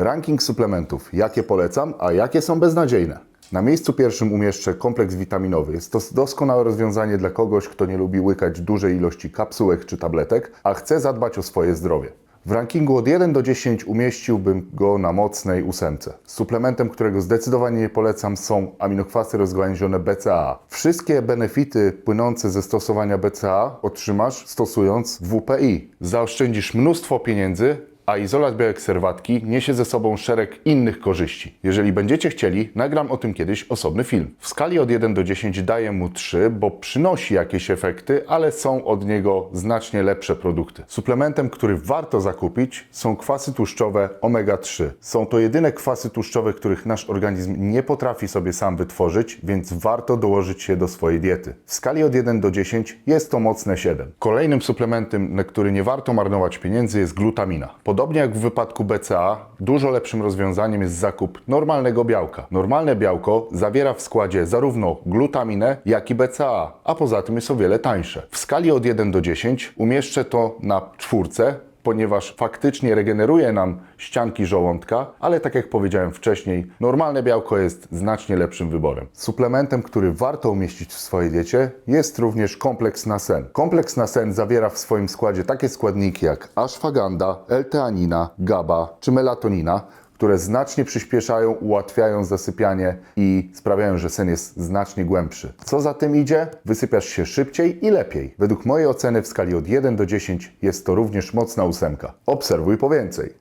Ranking suplementów. Jakie polecam, a jakie są beznadziejne. Na miejscu pierwszym umieszczę kompleks witaminowy. Jest to doskonałe rozwiązanie dla kogoś, kto nie lubi łykać dużej ilości kapsułek czy tabletek, a chce zadbać o swoje zdrowie. W rankingu od 1 do 10 umieściłbym go na mocnej ósemce. Suplementem, którego zdecydowanie nie polecam są aminokwasy rozgałęzione BCAA. Wszystkie benefity płynące ze stosowania BCAA otrzymasz stosując WPI. Zaoszczędzisz mnóstwo pieniędzy, a izolat białek serwatki niesie ze sobą szereg innych korzyści. Jeżeli będziecie chcieli, nagram o tym kiedyś osobny film. W skali od 1 do 10 daję mu 3, bo przynosi jakieś efekty, ale są od niego znacznie lepsze produkty. Suplementem, który warto zakupić są kwasy tłuszczowe omega-3. Są to jedyne kwasy tłuszczowe, których nasz organizm nie potrafi sobie sam wytworzyć, więc warto dołożyć je do swojej diety. W skali od 1 do 10 jest to mocne 7. Kolejnym suplementem, na który nie warto marnować pieniędzy jest glutamina. Podobnie jak w wypadku BCA, dużo lepszym rozwiązaniem jest zakup normalnego białka. Normalne białko zawiera w składzie zarówno glutaminę, jak i BCA, a poza tym jest o wiele tańsze. W skali od 1 do 10 umieszczę to na czwórce, ponieważ faktycznie regeneruje nam ścianki żołądka, ale tak jak powiedziałem wcześniej, normalne białko jest znacznie lepszym wyborem. Suplementem, który warto umieścić w swojej diecie jest również kompleks na sen. Kompleks na sen zawiera w swoim składzie takie składniki jak ashwagandha, L-teanina, GABA czy melatonina, które znacznie przyspieszają, ułatwiają zasypianie i sprawiają, że sen jest znacznie głębszy. Co za tym idzie? Wysypiasz się szybciej i lepiej. Według mojej oceny w skali od 1 do 10 jest to również mocna ósemka. Obserwuj po więcej.